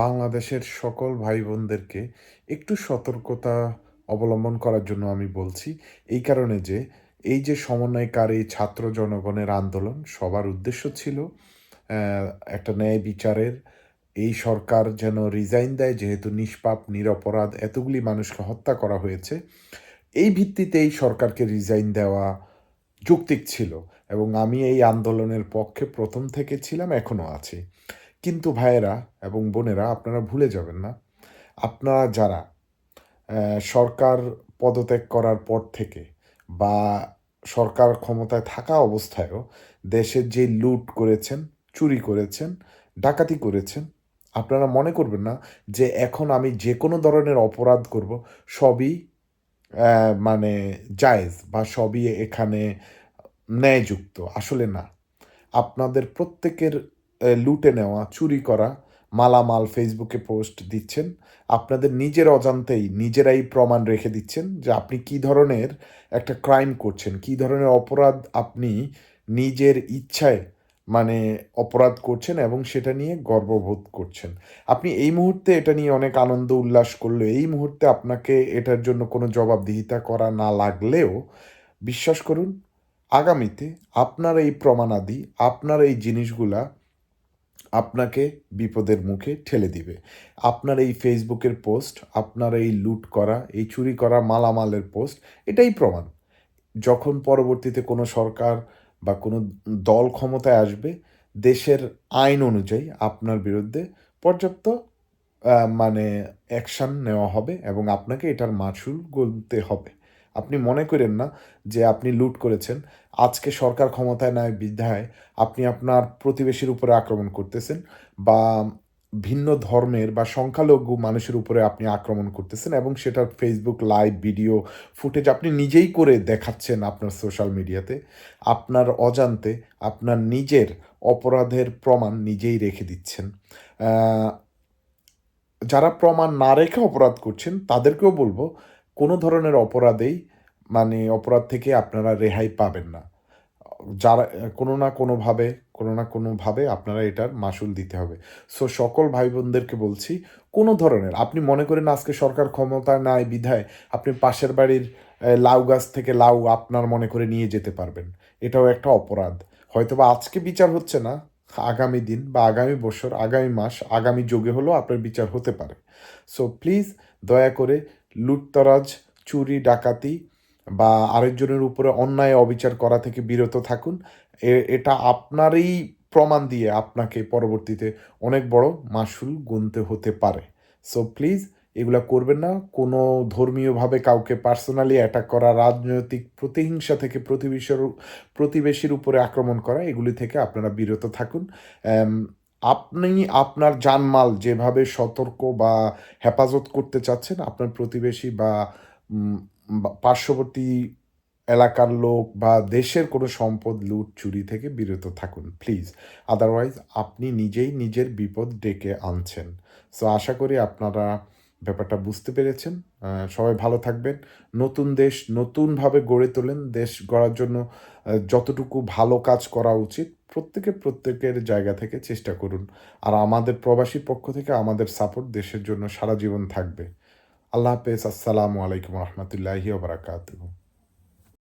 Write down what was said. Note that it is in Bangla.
বাংলাদেশের সকল ভাই বোনদেরকে একটু সতর্কতা অবলম্বন করার জন্য আমি বলছি, এই কারণে যে এই যে সমন্বয়কারী ছাত্র জনগণের আন্দোলন সবার উদ্দেশ্য ছিল একটা ন্যায় বিচারের। এই সরকার যেন রিজাইন দেয়, যেহেতু নিষ্পাপ, নিরপরাধ, এতগুলি মানুষকে হত্যা করা হয়েছে, এই ভিত্তিতে এই সরকারকে রিজাইন দেওয়া যৌক্তিক ছিল এবং আমি এই আন্দোলনের পক্ষে প্রথম থেকে ছিলাম এখনও আছি। কিন্তু ভাইয়েরা এবং বোনেরা, আপনারা ভুলে যাবেন না, আপনারা যারা সরকার পদত্যাগ করার পর থেকে বা সরকার ক্ষমতায় থাকা অবস্থায়ও দেশের যে লুট করেছেন, চুরি করেছেন, ডাকাতি করেছেন, আপনারা মনে করবেন না যে এখন আমি যে কোনো ধরনের অপরাধ করব, সবই মানে জায়েজ বা সবই এখানে ন্যায়যুক্ত। আসলে না। আপনাদের প্রত্যেকের লুটে নেওয়া, চুরি করা মালামাল ফেসবুকে পোস্ট দিচ্ছেন। আপনাদের নিজের অজান্তেই নিজেরাই প্রমাণ রেখে দিচ্ছেন যে আপনি কি ধরনের একটা ক্রাইম করছেন, কি ধরনের অপরাধ আপনি নিজের ইচ্ছায় মানে অপরাধ করছেন এবং সেটা নিয়ে গর্ববোধ করছেন। আপনি এই মুহূর্তে এটা নিয়ে অনেক আনন্দ উল্লাস করলে এই মুহূর্তে আপনাকে এটার জন্য কোনো জবাবদিহিতা করা না লাগলেও, বিশ্বাস করুন, আগামীতে আপনার এই প্রমাণাদি, আপনার এই জিনিসগুলা আপনাকে বিপদের মুখে ঠেলে দিবে। আপনার এই ফেসবুকের পোস্ট, আপনার এই লুট করা, এই চুরি করা মালামালের পোস্ট, এটাই প্রমাণ। যখন পরবর্তীতে কোনো সরকার বা কোনো দল ক্ষমতায় আসবে, দেশের আইন অনুযায়ী আপনার বিরুদ্ধে পর্যাপ্ত মানে অ্যাকশন নেওয়া হবে এবং আপনাকে এটার মাসুল গুনতে হবে। আপনি মনে করেন না যে আপনি লুট করেছেন। আজকে সরকার ক্ষমতায় নাই, বিধায় আপনি আপনার প্রতিবেশীর উপরে আক্রমণ করতেছেন বা ভিন্ন ধর্মের বা সংখ্যালঘু মানুষের উপরে আপনি আক্রমণ করতেছেন এবং সেটার ফেসবুক লাইভ ভিডিও ফুটেজ আপনি নিজেই করে দেখাচ্ছেন আপনার সোশ্যাল মিডিয়াতে আপনার অজান্তে আপনার নিজের অপরাধের প্রমাণ নিজেই রেখে দিচ্ছেন। যারা প্রমাণ না রেখে অপরাধ করছেন, তাদেরকেও বলব কোনো ধরনের অপরাধেই মানে অপরাধ থেকে আপনারা রেহাই পাবেন না। যারা, কোনো না কোনোভাবে, কোনো না কোনোভাবে আপনারা এটার মাসুল দিতে হবে। সো সকল ভাই বোনদেরকে বলছি, কোনো ধরনের, আপনি মনে করেন আজকে সরকার ক্ষমতা নাই বিধায়, আপনি পাশের বাড়ির লাউ গাছ থেকে লাউ আপনার মনে করে নিয়ে যেতে পারবেন। এটাও একটা অপরাধ। হয়তোবা আজকে বিচার হচ্ছে না, আগামী দিন বা আগামী বছর, আগামী মাস, আগামী যুগে হলেও আপনার বিচার হতে পারে। সো প্লিজ দয়া করে লুটতরাজ, চুরি, ডাকাতি বা আরেকজনের উপরে অন্যায়, অবিচার করা থেকে বিরত থাকুন। এটা আপনারই প্রমাণ দিয়ে আপনাকে পরবর্তীতে অনেক বড় মাসুল গুনতে হতে পারে। সো প্লিজ এগুলা করবেন না। কোনো ধর্মীয়ভাবে কাউকে পার্সোনালি অ্যাটাক করা, রাজনৈতিক প্রতিহিংসা থেকে প্রতিবেশীর প্রতিবেশীর উপরে আক্রমণ করা, এগুলি থেকে আপনারা বিরত থাকুন। আপনি আপনার জানমাল যেভাবে সতর্ক বা হেফাজত করতে চাচ্ছেন, আপনার প্রতিবেশী বা পার্শ্ববর্তী এলাকার লোক বা দেশের কোনো সম্পদ, লুট, চুরি থেকে বিরত থাকুন প্লিজ আদারওয়াইজ আপনি নিজেই নিজের বিপদ ডেকে আনছেন। সো আশা করি আপনারা ব্যাপারটা বুঝতে পেরেছেন। সবাই ভালো থাকবেন। নতুন দেশ নতুনভাবে গড়ে তোলেন। দেশ গড়ার জন্য যতটুকু ভালো কাজ করা উচিত, প্রত্যেকে প্রত্যেকের জায়গা থেকে চেষ্টা করুন। আর আমাদের প্রবাসী পক্ষ থেকে আমাদের সাপোর্ট দেশের জন্য সারা জীবন থাকবে। আল্লাহ হাফেজ। আসসালামু আলাইকুম রহমতুল্লাহি ওবরাকাতুহ